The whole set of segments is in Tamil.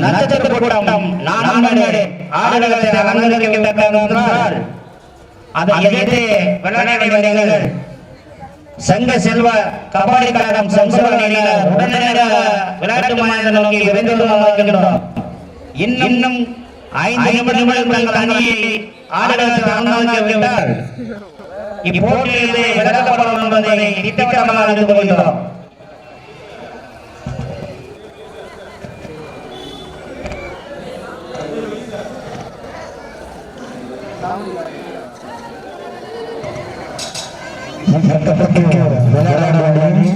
நட்சத்திர கூட்டம் நான்கு ஆடுகளத்தை அதை எதிர்த்து விளையாட வேண்டியவர்கள் சங்க செல்வ கபாடி கழகம் சம்சவரணியினர் உடனடியாக விளையாட்டு நோக்கி இன்னும் ஐந்து நிமிடங்கள் தங்கள் அணியை அலங்கரிக்கின்றார் இப்போட்டியிலிருந்து என்பதை திட்டவட்டமாக அறிந்து கொள்கிறோம் விளையாட வேண்டிய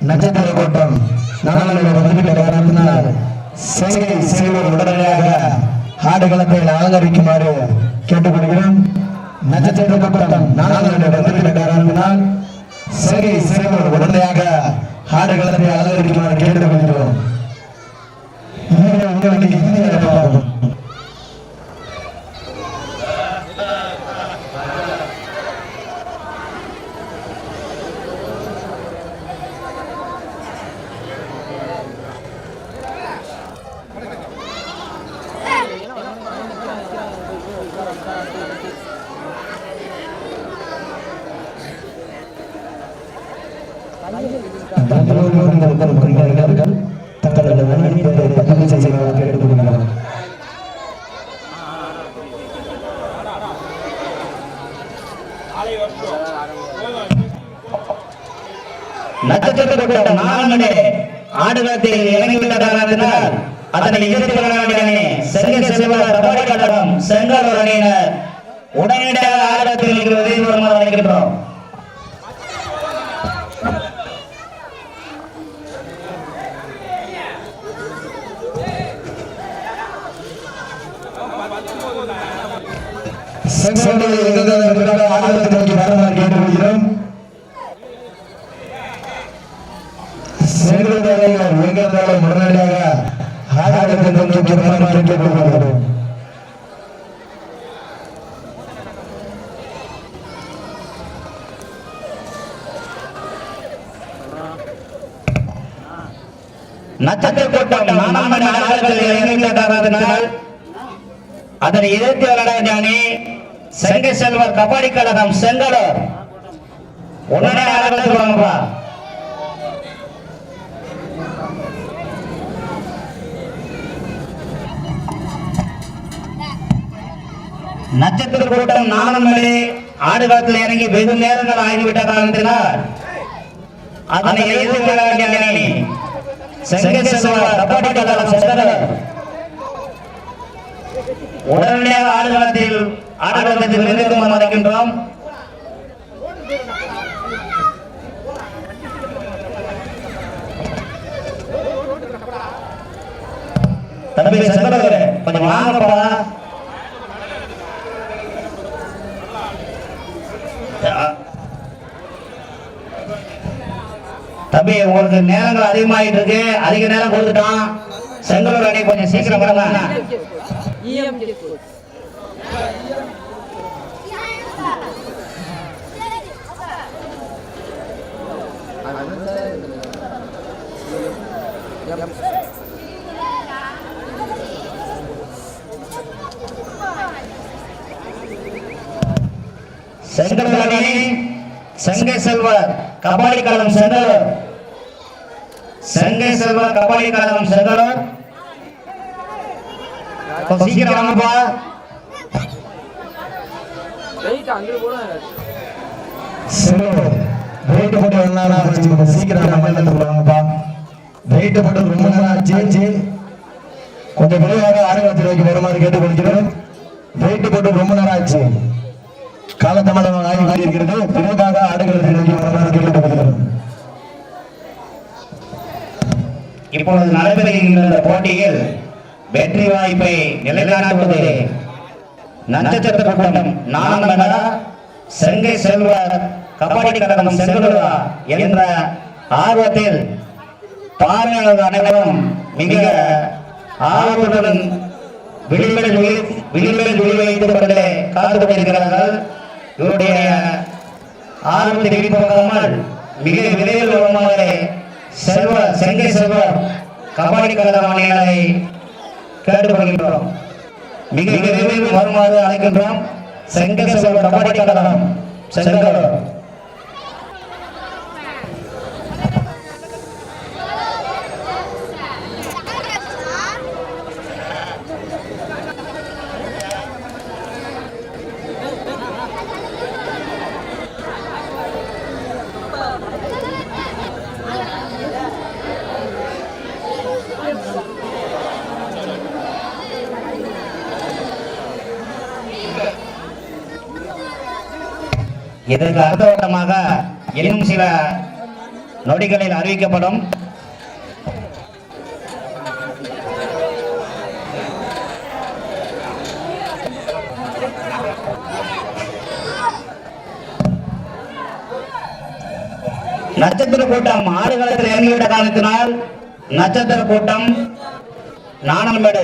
நட்சத்திர கூட்டம் நாங்கள் வந்துவிட்ட காரணத்தினால் சேவை செய்வோர் உடனடியாக ஆடுகளத்தை அலங்கரிக்குமாறு கேட்டுக்கொள்கிறோம் நட்சத்திர கூட்டம் நாங்கள் வந்துவிட்ட காரணத்தினால் சேவை செய்வோர் உடனடியாக ஆடுகளத்தை அலங்கரிக்குமாறு கேட்டுக்கொள்கிறோம் இங்கே உங்களுக்கு இந்திய பெங்களூரில் இருக்கும் குறிப்பிட்டார்கள் தங்களது மன்னிப்பை பதிவு செய்ய கேட்டுக்கொள்கிறோம் நட்சத்திர கூட்டம் ஆடுகளத்தில் அதனை எதிர்த்து செல்வ கபாடி கழகம் அணியினர் உடனடியாக ஆடுகளத்தில் விரைந்து வருமாறு அழைக்கின்றோம். உடனடியாக ஆடுகளத்தை நோக்கி வருமாறு கேட்டுக்கொள்கிறோம் நட்சத்திர கூட்டம் நான்காம் மணி ஆடுகளத்தில் இறங்கிவிட்ட அதனை எதிர்த்து அணி செங்க செல்வர் கபடி கழகம் செங்கலூர் உடனடியாக ஆடுகளத்தில் வாங்கப்பா நட்சத்திர கூட்டம் நானும் மணி ஆடுகளத்தில் இறங்கி வெகு நேரங்கள் ஆகிவிட்ட காரணத்தினால் அதனை எதிர்த்து விளையாடிய அணி கபடி கழகம் செங்கலூர் உடனடியாக ஆடுகளத்தில் ஆடுகளத்தில் நிறுத்தம் வருகின்றோம் தம்பி செல்வரே கொஞ்சம் வாங்கப்பா. தம்பி உங்களுக்கு நேரங்கள் அதிகமாயிட்டு இருக்கு அதிக நேரம் கொடுத்துட்டோம் செங்கலூர் அணி கொஞ்சம் சீக்கிரம் வரலாம் EMJ code. செங்கலூர் அணி சங்கை செல்வர் கபாடி கழகம் செங்கலூர் சங்கை செல்வர் கபாடி கழகம் செங்கலூர் சீக்கிரம் வாங்கப்பா சீக்கிரம் அங்க சீக்கிரம் என்ன வாங்கப்பா வெயிட் போட்டு ரொம்ப நேரம் ஆச்சு கொஞ்சம் விரைவாக ஆரம்பத்தில் நோக்கி வருமாறு கேட்டுக்கொள்கிறோம் வெயிட் போட்டு ரொம்ப நேரம் ஆச்சு. காலதாமதமாக ஆகி கொண்டிருக்கிறது விரைவாக ஆடுகளத்தில் நோக்கி வருமாறு கேட்டுக்கொள்கிறோம் இப்பொழுது நடைபெறுகின்ற போட்டியில் வெற்றி வாய்ப்பை நிலைநாட்டுவது நட்சத்திர கூட்டம் நான்கடா செங்கை செல்வர் கபடி கழகம் செல்வா என்ற ஆர்வத்தில் பார்வையாளர்கள் அனைவரும் மிக ஆர்வத்துடன் விளிம்பில் விழி- விளிம்பில் விழி வைத்துக் கொண்டு காத்து கொண்டிருக்கிறார்கள். இவருடைய ஆர்வத்தை வெளிப்படுத்தாமல் மிக விரைவில் வருமாறு செல்வ செங்கை செல்வர் கபடி கழக அணிகளை கேட்டுக்கொள்கின்றோம். மிக விரைவில் வருமாறு அழைக்கின்றோம். செங்கசோர் கபடி கழகம் செங்கலூர் இதற்கு அர்த்தவட்டமாக இன்னும் சில நொடிகளில் அறிவிக்கப்படும். நட்சத்திர கூட்டம் ஆடுகளத்தில் இறங்கிவிட்ட காரணத்தினால் நட்சத்திர கூட்டம் நாணல்மேடு